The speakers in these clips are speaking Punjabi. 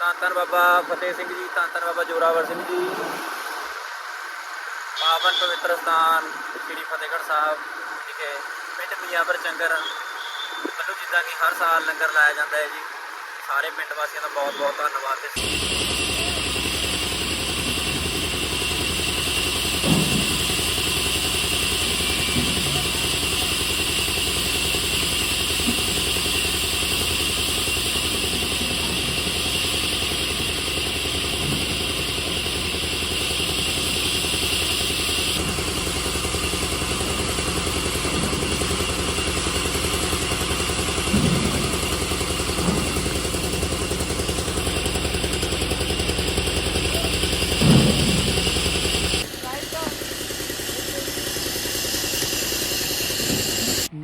ਧੰਨ ਧੰਨ ਬਾਬਾ ਫਤਿਹ ਸਿੰਘ ਜੀ ਧੰਨ ਧੰਨ ਬਾਬਾ ਜੋਰਾਵਰ ਸਿੰਘ ਜੀ। ਪਾਵਨ ਪਵਿੱਤਰ ਸਥਾਨ ਸ੍ਰੀ ਫਤਿਹਗੜ੍ਹ ਸਾਹਿਬ ਵਿਖੇ ਪਿੰਡ ਮੀਆਂਪੁਰ ਚੰਗਰ ਵੱਲੋਂ ਜਿੱਦਾਂ ਕਿ ਹਰ ਸਾਲ ਲੰਗਰ ਲਾਇਆ ਜਾਂਦਾ ਹੈ ਜੀ। ਸਾਰੇ ਪਿੰਡ ਵਾਸੀਆਂ ਦਾ ਬਹੁਤ ਬਹੁਤ ਧੰਨਵਾਦ ਤੇ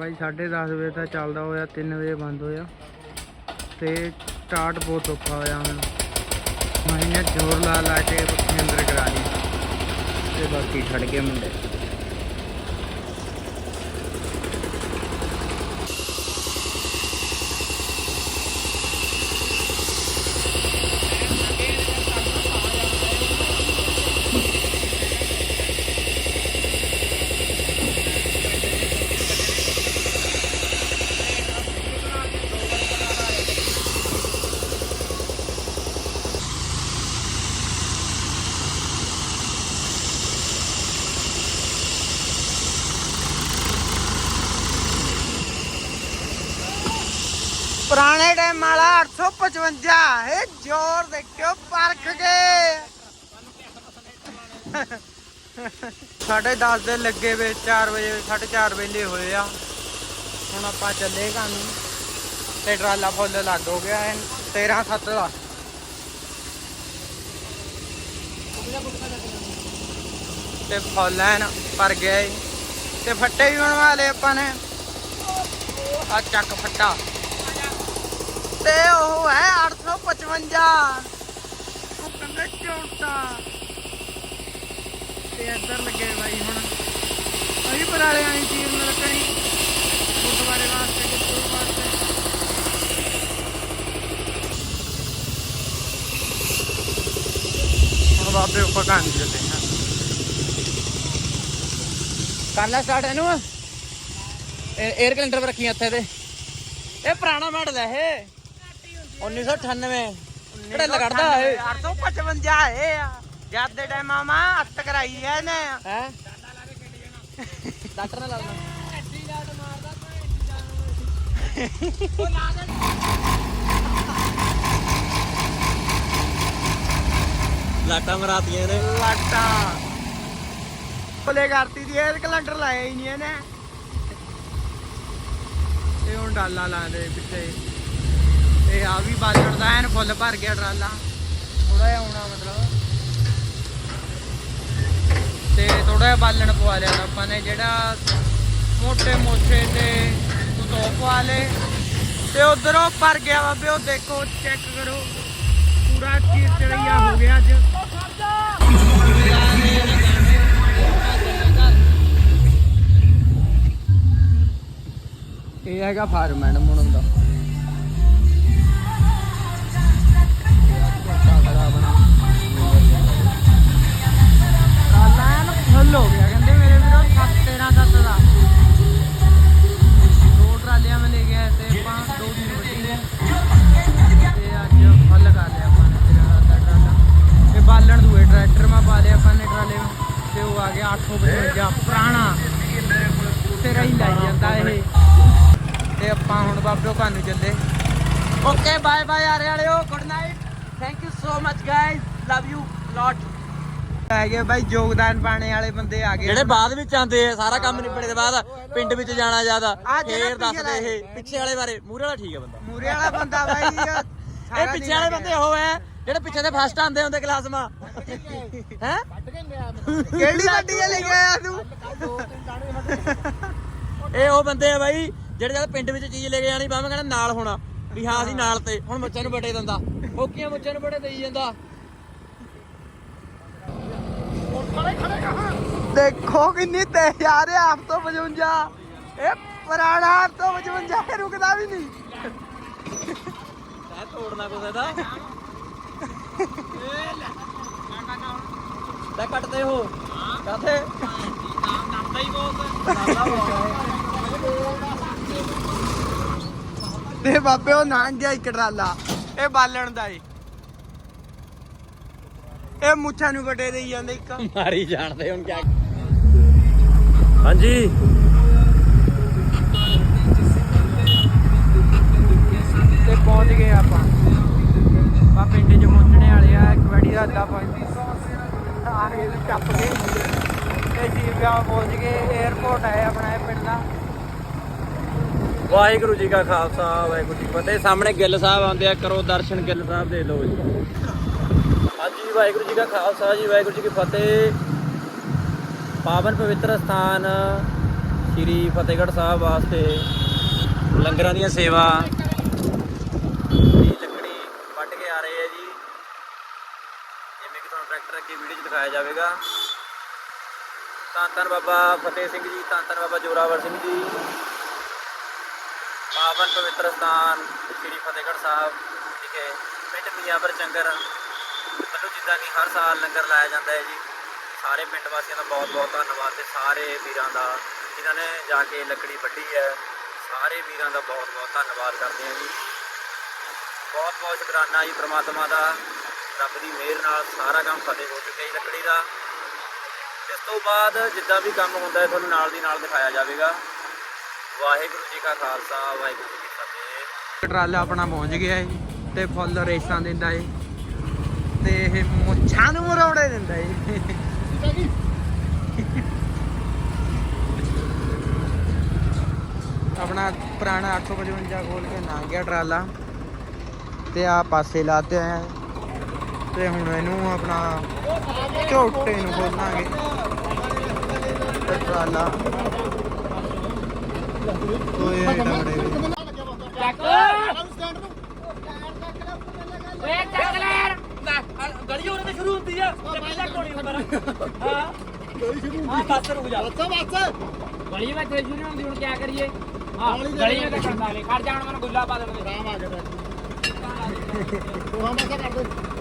ਬਾਈ 10:30 ਵਜੇ ਤਾਂ ਚੱਲਦਾ ਹੋਇਆ 3 ਵਜੇ ਬੰਦ ਹੋਇਆ। ਤੇ ਸਟਾਰਟ ਬਹੁਤ ਔਖਾ ਹੋਇਆ ਹੁਣ ਮੈਂ ਜ਼ੋਰ ਲਾ ਲਾ ਕੇ ਬੱਤੀ ਅੰਦਰ ਕਰਾ ਲਈ। ਤੇ ਬਾਕੀ ਛੱਡ ਗਏ ਮੁੰਡੇ। ਪੁਰਾਣੇ ਟਾਈਮ ਵਾਲਾ 855 ਇਹ ਜ਼ੋਰ ਦੇਖਿਓ, ਪਰਖ ਗਏ ਸਾਢੇ 10 ਦੇ ਲੱਗੇ ਵੇ 4 ਵਜੇ 4:30 ਵੇਲੇ ਹੋਏ ਆ। ਹੁਣ ਆਪਾਂ ਚੱਲੇ ਘਰ। ਤੇ ਟਰਾਲਾ ਫੁੱਲ ਲੱਗ ਹੋ ਗਿਆ 13 7 ਦਾ। ਤੇ ਫੁੱਲ ਐਨ ਭਰ ਗਿਆ ਏ ਤੇ ਫੱਟੇ ਵੀ ਬਣਵਾ ਲਏ ਆਪਾਂ ਨੇ। ਆ ਚੱਕ ਫੱਟਾ। ਤੇ ਉਹ ਹੈ 855 ਉਹ ਕੰਗੇ ਚੌਂਟਾ ਤੇ ਇੱਧਰ ਲੱਗੇ ਬਾਈ ਹੁਣ। ਅਸੀਂ ਪਰਾਲੇ ਆਈ ਚੀਰ ਨਾਲ ਰੱਖਣੀ ਗੁਰਦੁਆਰੇ ਵਾਸਤੇ ਗੁਰੂ ਵਾਸਤੇ। ਹੁਣ ਬਾਬੇ ਉੱਪਰ ਕਾਂਦੀ ਚੱਲੇ ਹਾਂ। ਕਰ ਲੈ ਸਟਾਰਟ ਇਹਨੂੰ। 에ਅਰ ਕੈਲੰਡਰ ਰੱਖੀ ਇੱਥੇ ਤੇ। ਇਹ ਪੁਰਾਣਾ ਮਾਡਲ ਹੈ ਇਹ। 1998 ਕਿਹੜਾ ਲਗੜਦਾ ਇਹ? 855 ਇਹ ਆ। ਜਦ ਦੇ ਟਾਈਮ ਮਾਮਾ ਅੱਤ ਕਰਾਈ ਹੈ ਇਹਨੇ। ਹੈ? ਡਾਕਟਰ ਨਾਲ ਲੜਨਾ। ਲਾਟਾਂ ਮਰਾਤੀਆਂ ਨੇ। ਲਾਟਾ। ਭਲੇ ਕਰਤੀ ਦੀ 에ਅਰ ਕੈਲੰਡਰ ਲਾਇਆ ਹੀ ਨਹੀਂ ਇਹਨੇ। ਇਹ ਹੁਣ ਡਾਲਾ ਲਾਉਂਦੇ ਪਿੱਛੇ। ਇਹ ਆ ਵੀ ਬਾਲਣ ਦਾ, ਐਨ ਫੁੱਲ ਭਰ ਗਿਆ ਟਰਾਲਾ। ਥੋੜਾ ਜਿਹਾ ਆਉਣਾ ਮਤਲਬ। ਤੇ ਥੋੜਾ ਜਿਹਾ ਬਾਲਣ ਪਵਾ ਲਿਆ ਆਪਾਂ ਨੇ, ਜਿਹੜਾ ਮੋٹے ਮੋਛੇ ਤੇ ਉਤੋਂ ਪਵਾ ਲੇ ਤੇ ਉਧਰੋਂ ਭਰ ਗਿਆ ਬਾਬੇ ਉਹ ਦੇਖੋ ਚੈੱਕ ਕਰੋ। ਪੂਰਾ ਚੀਰ ਚੜਈਆ ਹੋ ਗਿਆ ਅੱਜ। ਇਹ ਹੈਗਾ ਫਾਰਮ ਮੈਡਮ ਹੁਣ ਦਾ ਤੇ ਆਪਾਂ ਹੁਣ ਬਾਬਿਓ ਘਰ ਨੂੰ ਚੱਲੇ। ਓਕੇ ਬਾਏ ਬਾਏ ਆਰੇ ਵਾਲਿਓ good night thank you so much guys love you lot ਆ ਗਏ ਬਾਈ ਯੋਗਦਾਨ ਪਾਣੇ ਵਾਲੇ ਬੰਦੇ ਆ ਗਏ। ਜਿਹੜੇ ਬਾਅਦ ਵਿੱਚ ਆਉਂਦੇ ਆ ਸਾਰਾ ਕੰਮ ਨਿਪੜੇ ਦੇ ਬਾਅਦ ਪਿੰਡ ਵਿੱਚ ਜਾਣਾ ਜ਼ਿਆਦਾ। ਫੇਰ ਦੱਸਦੇ ਇਹ ਪਿੱਛੇ ਵਾਲੇ ਬਾਰੇ। ਮੂਰੇ ਵਾਲਾ ਠੀਕ ਆ ਬੰਦਾ। ਮੂਰੇ ਵਾਲਾ ਬੰਦਾ ਬਾਈ ਇਹ ਪਿੱਛੇ ਵਾਲੇ ਬੰਦੇ ਉਹ ਜਿਹੜੇ ਪਿੱਛੇ ਦੇ ਫਸਟ ਆਉਂਦੇ ਹੁੰਦੇ ਕਲਾਸ ਮਾ। ਹੈ? ਕਿਹੜੀ ਗੱਡੀ ਲੈ ਕੇ ਆਇਆ ਤੂੰ? ਇਹ ਉਹ ਬੰਦੇ ਆ ਬਾਈ, ਜਿਹੜੇ ਜਦ ਪਿੰਡ ਵਿੱਚ ਚੀਜ਼ ਲੈ ਕੇ ਜਾਣੀ ਬਾਵੇਂ ਕਹਿੰਦਾ ਨਾਲ ਹੋਣਾ, ਵੀ ਹਾਂ ਅਸੀਂ ਨਾਲ ਤੇ, ਹੁਣ ਬੱਚਿਆਂ ਨੂੰ ਬੜੇ ਦਿੰਦਾ। ਹੋਕੀਆਂ ਬੱਚਿਆਂ ਨੂੰ ਬੜੇ ਦੇਈ ਜਾਂਦਾ। ਦੇਖੋ ਕਿੰਨੀ ਤੇਜ਼ ਆ ਰਿਹਾ 855 ਇਹ ਪੁਰਾਣਾ 855 ਰੁਕਦਾ ਵੀ ਨਹੀਂ। ਇਹ ਤੋੜਨਾ ਕੁਛ ਇਹਦਾ। ਲੈ ਕੱਟਦੇ ਹੋ। ਕਾਥੇ ਨਾਮ ਨੰਦਾ ਹੀ ਬਹੁਤ ਤੇ ਬਾਬੇ ਉਹ ਨਾਂ ਗਿਆ ਇੱਕ ਟਰਾਲਾ। ਇਹ ਬਾਲਣ ਦਾ ਏ। ਇਹ ਮੁੱਛਾਂ ਨੂੰ ਕਟੇ ਦੇਈ ਜਾਂਦੇ ਇੱਕ। ਮਾਰੀ ਜਾਣਦੇ ਹੁਣ ਕਿਆ ਹਾਂਜੀ। ਵਾਰੀ ਦਾ ਅੱਧਾ ਪਹੁੰਚ ਟੱਪ ਗਏ ਤੇ ਜੀਵਿਆ ਪਹੁੰਚ ਗਏ 에어ਪੋਰਟ ਹੈ ਆਪਣਾ ਇਹ ਪਿੰਡ ਦਾ। ਵਾਹਿਗੁਰੂ ਜੀ ਕਾ ਖਾਲਸਾ, ਵਾਹਿਗੁਰੂ ਜੀ ਫਤਿਹ। ਸਾਹਮਣੇ ਗਿੱਲ ਸਾਹਿਬ ਆਉਂਦੇ ਆ, ਕਰੋ ਦਰਸ਼ਨ ਗਿੱਲ ਸਾਹਿਬ ਦੇ ਲਓ ਜੀ। ਹਾਂਜੀ, ਵਾਹਿਗੁਰੂ ਜੀ ਕਾ ਖਾਲਸਾ ਜੀ, ਵਾਹਿਗੁਰੂ ਜੀ ਕੀ ਫਤਿਹ। ਪਾਵਨ ਪਵਿੱਤਰ ਸਥਾਨ, ਸ੍ਰੀ ਫਤਿਹਗੜ੍ਹ ਸਾਹਿਬ ਵਾਸਤੇ ਲੰਗਰਾਂ ਦੀਆਂ ਸੇਵਾ ਦੀ ਲੱਕੜੀ ਵੱਢ ਕੇ ਆ ਰਹੇ ਆ ਜੀ ਜਿਵੇਂ ਕਿ ਤੁਹਾਨੂੰ ਟਰੈਕਟਰ ਅੱਗੇ ਜਾਵੇਗਾ। ਧੰਨ ਧੰਨ ਬਾਬਾ ਫਤਿਹ ਸਿੰਘ ਜੀ ਧੰਨ ਧੰਨ ਬਾਬਾ ਜੋਰਾਵਰ ਸਿੰਘ ਜੀ। ਪਾਵਨ ਪਵਿੱਤਰ ਸਥਾਨ ਸ੍ਰੀ ਫਤਿਹਗੜ੍ਹ ਸਾਹਿਬ ਵਿਖੇ ਪਿੰਡ ਮੀਆਂਪੁਰ ਚੰਗਰ ਵੱਲੋਂ ਜਿੱਦਾਂ ਕਿ ਹਰ ਸਾਲ ਲੰਗਰ ਲਾਇਆ ਜਾਂਦਾ ਹੈ ਜੀ। ਸਾਰੇ ਪਿੰਡ ਵਾਸੀਆਂ ਦਾ ਬਹੁਤ ਬਹੁਤ ਧੰਨਵਾਦ ਤੇ ਸਾਰੇ ਵੀਰਾਂ ਦਾ, ਜਿਨ੍ਹਾਂ ਨੇ ਜਾ ਕੇ ਲੱਕੜੀ ਵੱਢੀ ਹੈ, ਸਾਰੇ ਵੀਰਾਂ ਦਾ ਬਹੁਤ ਬਹੁਤ ਧੰਨਵਾਦ ਕਰਦੇ ਹਾਂ ਜੀ। ਬਹੁਤ ਬਹੁਤ ਸ਼ੁਕਰਾਨਾ ਜੀ ਪ੍ਰਮਾਤਮਾ ਦਾ। ਰੱਬ ਦੀ ਮਿਹਰ ਨਾਲ ਸਾਰਾ ਕੰਮ ਫਤਿਹ ਹੋ ਚੁੱਕਿਆ ਲੱਕੜੀ ਦਾ। ਇਸ ਤੋਂ ਬਾਅਦ ਜਿੱਦਾਂ ਵੀ ਕੰਮ ਹੁੰਦਾ ਹੈ, ਤੁਹਾਨੂੰ ਨਾਲ ਦੀ ਨਾਲ ਦਿਖਾਇਆ ਜਾਵੇਗਾ। ਵਾਹਿਗੁਰੂ ਜੀ ਕਾ ਖਾਲਸਾ, ਵਾਹਿਗੁਰੂ ਜੀ ਕੀ ਫਤਿਹ। ਟਰਾਲਾ ਆਪਣਾ ਪਹੁੰਚ ਗਿਆ ਏ ਤੇ ਫੁੱਲ ਰੇਸਾਂ ਦਿੰਦਾ ਏ ਤੇ ਇਹ ਮੁੱਛਾਂ ਨੂੰ ਮਰੋੜੇ ਦਿੰਦਾ ਏ। ਆਪਣਾ ਪੁਰਾਣਾ 855 ਖੋਲ ਕੇ ਨਾ ਗਿਆ ਟਰਾਲਾ ਤੇ ਆ ਪਾਸੇ ਲਾਤੇ ਆ ਤੇ ਹੁਣ ਇਹਨੂੰ ਆਪਣਾ ਝੋਟੇ ਨੂੰ ਖੋਲਾਂਗੇ। ਟਰਾਲਾ। ਤੋਏ ਡਮੜੇ ਵੀ। ਗਲੀ ਉਹਨੇ ਤੇ ਸ਼ੁਰੂ ਹੁੰਦੀ ਆ। ਤੇ ਪਹਿਲਾਂ ਕੋਣੀ ਹੁੰਦਾ ਹਾਂ। ਹਾਂ ਬਸ ਰੁਕ ਜਾ। ਗਲੀ ਵਿੱਚ ਤੇ ਸ਼ੁਰੂ ਹੁੰਦੀ ਹੁਣ ਕੀ ਕਰੀਏ? ਹਾਂ ਗਲੀ ਵਿੱਚ ਕਰਦਾ ਲੈ ਖੜ ਜਾਣ ਮੈਨੂੰ ਗੁੱਲਾ ਪਾ ਦੇਣ ਦੇ ਰਾਮ ਆ ਗਿਆ। ਤੂੰ ਹਾਂ ਮਸਾ ਕਰ ਦੇ।